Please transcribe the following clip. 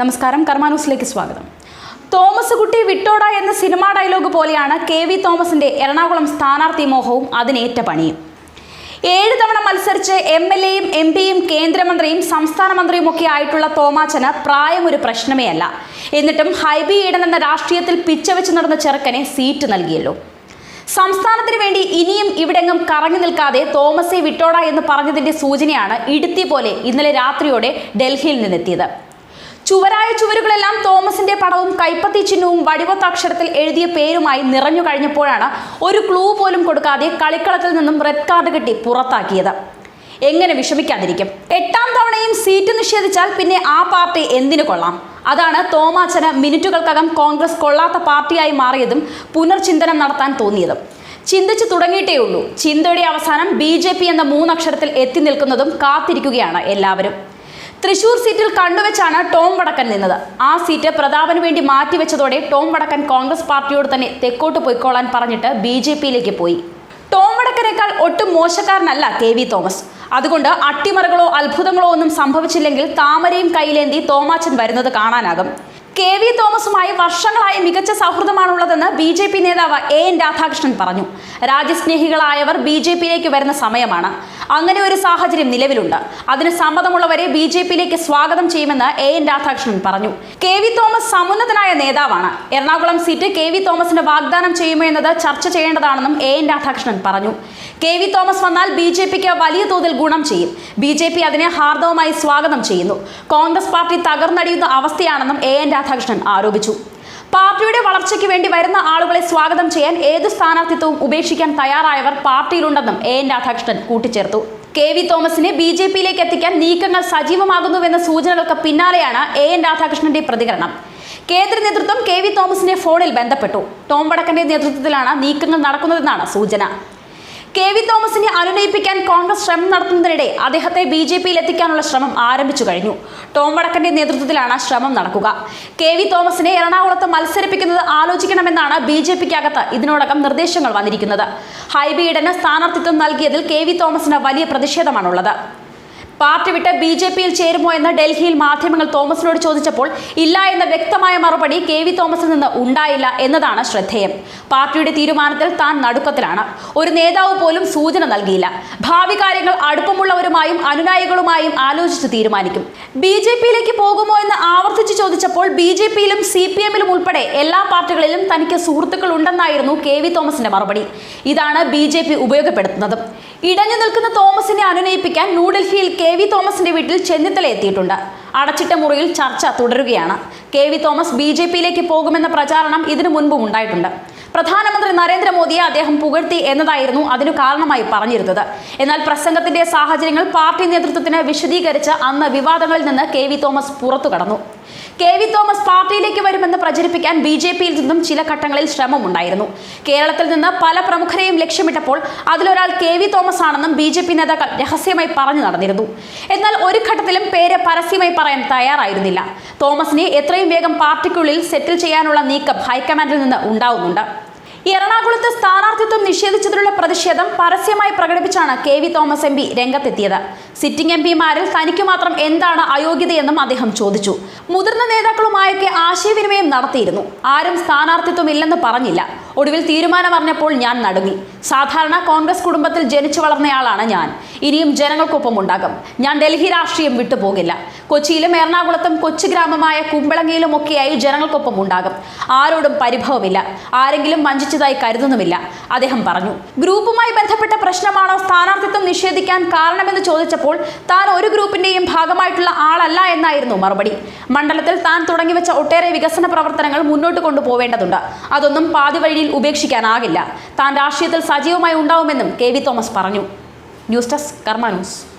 നമസ്കാരം കർമാനൂസിലേക്ക് സ്വാഗതം. തോമസ് കുട്ടി വിട്ടോട എന്ന സിനിമാ ഡയലോഗ് പോലെയാണ് കെ വി തോമസിന്റെ എറണാകുളം സ്ഥാനാർത്ഥി മോഹവും അതിനേറ്റ പണിയും. ഏഴ് തവണ മത്സരിച്ച് എം എൽ എയും എം പിയും കേന്ദ്രമന്ത്രിയും സംസ്ഥാന മന്ത്രിയുമൊക്കെ ആയിട്ടുള്ള തോമാച്ചന് പ്രായം ഒരു പ്രശ്നമേ അല്ല. എന്നിട്ടും ഹൈബി ഈഡൻ എന്ന രാഷ്ട്രീയത്തിൽ പിച്ചവെച്ച് നടന്ന ചെറുക്കനെ സീറ്റ് നൽകിയല്ലോ. സംസ്ഥാനത്തിന് വേണ്ടി ഇനിയും ഇവിടെങ്ങും കറങ്ങി നിൽക്കാതെ തോമസെ വിട്ടോട എന്ന് പറഞ്ഞതിന്റെ സൂചനയാണ് ഇടുത്തി പോലെ ഇന്നലെ രാത്രിയോടെ ഡൽഹിയിൽ നിന്നെത്തിയത്. ചുവരായ ചുവരുകളെല്ലാം തോമസിന്റെ പടവും കൈപ്പത്തി ചിഹ്നവും വടിവത്താക്ഷരത്തിൽ എഴുതിയ പേരുമായി നിറഞ്ഞു കഴിഞ്ഞപ്പോഴാണ് ഒരു ക്ലൂ പോലും കൊടുക്കാതെ കളിക്കളത്തിൽ നിന്നും റെഡ് കാർഡ് കിട്ടി പുറത്താക്കിയത്. എങ്ങനെ വിഷമിക്കാതിരിക്കും. എട്ടാം തവണയും സീറ്റ് നിഷേധിച്ചാൽ പിന്നെ ആ പാർട്ടി എന്തിനു കൊള്ളാം? അതാണ് തോമാച്ചന് മിനിറ്റുകൾക്കകം കോൺഗ്രസ് കൊള്ളാത്ത പാർട്ടിയായി മാറിയതും പുനർചിന്തനം നടത്താൻ തോന്നിയതും. ചിന്തിച്ചു തുടങ്ങിയിട്ടേ ഉള്ളൂ ചിന്തയുടെ അവസാനം ബി എന്ന മൂന്നക്ഷരത്തിൽ എത്തി നിൽക്കുന്നതും കാത്തിരിക്കുകയാണ് എല്ലാവരും. തൃശൂർ സീറ്റിൽ കണ്ടുവെച്ചാണ് ടോം വടക്കൻ നിന്നത്. ആ സീറ്റ് പ്രതാപന് വേണ്ടി മാറ്റിവെച്ചതോടെ ടോം വടക്കൻ കോൺഗ്രസ് പാർട്ടിയോട് തന്നെ തെക്കോട്ട് പൊയ്ക്കോളാൻ പറഞ്ഞിട്ട് ബി ജെ പിയിലേക്ക് പോയി. ടോം വടക്കനേക്കാൾ ഒട്ടും മോശക്കാരനല്ല കെ വി തോമസ്. അതുകൊണ്ട് അട്ടിമറികളോ അത്ഭുതങ്ങളോ ഒന്നും സംഭവിച്ചില്ലെങ്കിൽ താമരയും കയ്യിലേന്തി തോമാച്ചൻ വരുന്നത് കാണാനാകും. കെ വി തോമസുമായി വർഷങ്ങളായി മികച്ച സൗഹൃദമാണുള്ളതെന്ന് ബി ജെ പി നേതാവ് എ എൻ രാധാകൃഷ്ണൻ പറഞ്ഞു. രാജ്യസ്നേഹികളായവർ ബി ജെ പിയിലേക്ക് വരുന്ന സമയമാണ്. അങ്ങനെ ഒരു സാഹചര്യം നിലവിലുണ്ട്. അതിന് സമ്മതമുള്ളവരെ ബി ജെ പിയിലേക്ക് സ്വാഗതം ചെയ്യുമെന്ന് എ എൻ രാധാകൃഷ്ണൻ പറഞ്ഞു. കെ വി തോമസ് സമുന്നതനായ നേതാവാണ്. എറണാകുളം സീറ്റ് കെ വി തോമസിന് വാഗ്ദാനം ചെയ്യുമോ എന്നത് ചർച്ച ചെയ്യേണ്ടതാണെന്നും എ എൻ രാധാകൃഷ്ണൻ പറഞ്ഞു. കെ വി തോമസ് വന്നാൽ ബി ജെ പിക്ക് വലിയ തോതിൽ ഗുണം ചെയ്യും. ബി ജെ പി അതിനെ ഹാർദവമായി സ്വാഗതം ചെയ്യുന്നു. കോൺഗ്രസ് പാർട്ടി തകർന്നടിയുന്ന അവസ്ഥയാണെന്നും എ എൻ രാധാകൃഷ്ണൻ ആരോപിച്ചു. പാർട്ടിയുടെ വളർച്ചയ്ക്ക് വേണ്ടി വരുന്ന ആളുകളെ സ്വാഗതം ചെയ്യാൻ ഏത് സ്ഥാനാർത്ഥിത്വവും ഉപേക്ഷിക്കാൻ തയ്യാറായവർ പാർട്ടിയിലുണ്ടെന്നും എ എൻ രാധാകൃഷ്ണൻ കൂട്ടിച്ചേർത്തു. കെ വി തോമസിനെ ബി ജെ പിയിലേക്ക് എത്തിക്കാൻ നീക്കങ്ങൾ സജീവമാകുന്നുവെന്ന സൂചനകൾക്ക് പിന്നാലെയാണ് എ എൻ രാധാകൃഷ്ണന്റെ പ്രതികരണം. കേന്ദ്ര നേതൃത്വം കെ വി തോമസിനെ ഫോണിൽ ബന്ധപ്പെട്ടു. ടോം വടക്കന്റെ നേതൃത്വത്തിലാണ് നീക്കങ്ങൾ നടക്കുന്നതെന്നാണ് സൂചന. കെ വി തോമസിനെ അനുനയിപ്പിക്കാൻ കോൺഗ്രസ് ശ്രമം നടത്തുന്നതിനിടെ അദ്ദേഹത്തെ ബി ജെ പിയിൽ എത്തിക്കാനുള്ള ശ്രമം ആരംഭിച്ചു കഴിഞ്ഞു. ടോം വടക്കന്റെ നേതൃത്വത്തിലാണ് ശ്രമം നടക്കുക. കെ വി തോമസിനെ എറണാകുളത്ത് മത്സരിപ്പിക്കുന്നത് ആലോചിക്കണമെന്നാണ് ബി ജെ പിക്ക് അകത്ത് ഇതിനോടകം നിർദ്ദേശങ്ങൾ വന്നിരിക്കുന്നത്. ഹൈബി ഈഡന് സ്ഥാനാർത്ഥിത്വം നൽകിയതിൽ കെ വി തോമസിന് വലിയ പ്രതിഷേധമാണുള്ളത്. പാർട്ടി വിട്ട് ബി ജെ പിയിൽ ചേരുമോ എന്ന് ഡൽഹിയിൽ മാധ്യമങ്ങൾ തോമസിനോട് ചോദിച്ചപ്പോൾ ഇല്ല എന്ന വ്യക്തമായ മറുപടി കെ വി തോമസിൽ നിന്ന് ഉണ്ടായില്ല എന്നതാണ് ശ്രദ്ധേയം. പാർട്ടിയുടെ തീരുമാനത്തിൽ താൻ നടുക്കത്തിലാണ്. ഒരു നേതാവ് പോലും സൂചന നൽകിയില്ല. ഭാവി കാര്യങ്ങൾ അടുപ്പമുള്ളവരുമായും അനുനായികളുമായും ആലോചിച്ച് തീരുമാനിക്കും. ബി ജെ പിയിലേക്ക് പോകുമോ എന്ന് ആവർത്തിച്ച് ചോദിച്ചപ്പോൾ ബി ജെ പിയിലും സി പി എമ്മിലും ഉൾപ്പെടെ എല്ലാ പാർട്ടികളിലും തനിക്ക് സുഹൃത്തുക്കൾ ഉണ്ടെന്നായിരുന്നു കെ വി തോമസിന്റെ മറുപടി. ഇതാണ് ബി ജെ പി ഉപയോഗപ്പെടുത്തുന്നത്. ഇടഞ്ഞു നിൽക്കുന്ന തോമസിനെ അനുനയിപ്പിക്കാൻ ന്യൂഡൽഹിയിൽ കെ വി തോമസിന്റെ വീട്ടിൽ ചെന്നിത്തല എത്തിയിട്ടുണ്ട്. അടച്ചിട്ട മുറിയിൽ ചർച്ച തുടരുകയാണ്. K V Thomas B J പിയിലേക്ക് പോകുമെന്ന പ്രചാരണം ഇതിനു മുൻപും ഉണ്ടായിട്ടുണ്ട്. പ്രധാനമന്ത്രി നരേന്ദ്രമോദിയെ അദ്ദേഹം പുകഴ്ത്തി എന്നതായിരുന്നു അതിനു കാരണമായി പറഞ്ഞിരുന്നത്. എന്നാൽ പ്രസംഗത്തിന്റെ സാഹചര്യങ്ങൾ പാർട്ടി നേതൃത്വത്തിന് വിശദീകരിച്ച് അന്ന് വിവാദങ്ങളിൽ നിന്ന് കെ വി തോമസ് പുറത്തു കടന്നു കെ വി തോമസ് പാർട്ടിയിലേക്ക് വരുമെന്ന് പ്രചരിപ്പിക്കാൻ ബി ജെ പിയിൽ നിന്നും ചില ഘട്ടങ്ങളിൽ ശ്രമമുണ്ടായിരുന്നു. കേരളത്തിൽ നിന്ന് പല പ്രമുഖരെയും ലക്ഷ്യമിട്ടപ്പോൾ അതിലൊരാൾ കെ വി തോമസ് ആണെന്നും ബി ജെ പി നേതാക്കൾ രഹസ്യമായി പറഞ്ഞു നടന്നിരുന്നു. എന്നാൽ ഒരു ഘട്ടത്തിലും പേര് പരസ്യമായി പറയാൻ തയ്യാറായിരുന്നില്ല. തോമസിനെ എത്രയും വേഗം പാർട്ടിക്കുള്ളിൽ സെറ്റിൽ ചെയ്യാനുള്ള നീക്കം ഹൈക്കമാൻഡിൽ നിന്ന് ഉണ്ടാവുന്നുണ്ട്. എറണാകുളത്ത് സ്ഥാനാർത്ഥിത്വം നിഷേധിച്ചതിലുള്ള പ്രതിഷേധം പരസ്യമായി പ്രകടിപ്പിച്ചാണ് K V Thomas M P രംഗത്തെത്തിയത്. സിറ്റിംഗ് എം പിമാരിൽ തനിക്ക് മാത്രം എന്താണ് അയോഗ്യതയെന്നും അദ്ദേഹം ചോദിച്ചു. മുതിർന്ന നേതാക്കളുമായൊക്കെ ആശയവിനിമയം നടത്തിയിരുന്നു. ആരും സ്ഥാനാർത്ഥിത്വം ഇല്ലെന്ന് പറഞ്ഞില്ല. ഒടുവിൽ തീരുമാനം അറിഞ്ഞപ്പോൾ ഞാൻ നടുങ്ങി. സാധാരണ കോൺഗ്രസ് കുടുംബത്തിൽ ജനിച്ചു വളർന്നയാളാണ് ഞാൻ. ഇനിയും ജനങ്ങൾക്കൊപ്പം ഉണ്ടാകും. ഞാൻ ഡൽഹി രാഷ്ട്രീയം വിട്ടുപോകില്ല. കൊച്ചിയിലും എറണാകുളത്തും കൊച്ചു ഗ്രാമമായ കുമ്പളങ്ങയിലും ഒക്കെയായി ജനങ്ങൾക്കൊപ്പം ഉണ്ടാകും. ആരോടും പരിഭവമില്ല. ആരെങ്കിലും വഞ്ചിച്ചതായി കരുതുന്നുമില്ല. അദ്ദേഹം പറഞ്ഞു ഗ്രൂപ്പുമായി ബന്ധപ്പെട്ട പ്രശ്നമാണോ സ്ഥാനാർത്ഥിത്വം നിഷേധിക്കാൻ കാരണമെന്ന് ചോദിച്ചപ്പോൾ താൻ ഒരു ഗ്രൂപ്പിന്റെയും ഭാഗമായിട്ടുള്ള ആളല്ല എന്നായിരുന്നു മറുപടി. മണ്ഡലത്തിൽ താൻ തുടങ്ങിവെച്ച ഒട്ടേറെ വികസന പ്രവർത്തനങ്ങൾ മുന്നോട്ട് കൊണ്ടുപോവേണ്ടതുണ്ട്. അതൊന്നും പാതി വഴിയിൽ ഉപേക്ഷിക്കാനാകില്ല. താൻ രാഷ്ട്രീയത്തിൽ സജീവമായി ഉണ്ടാവുമെന്നും കെ തോമസ് പറഞ്ഞു. News desk Karma news.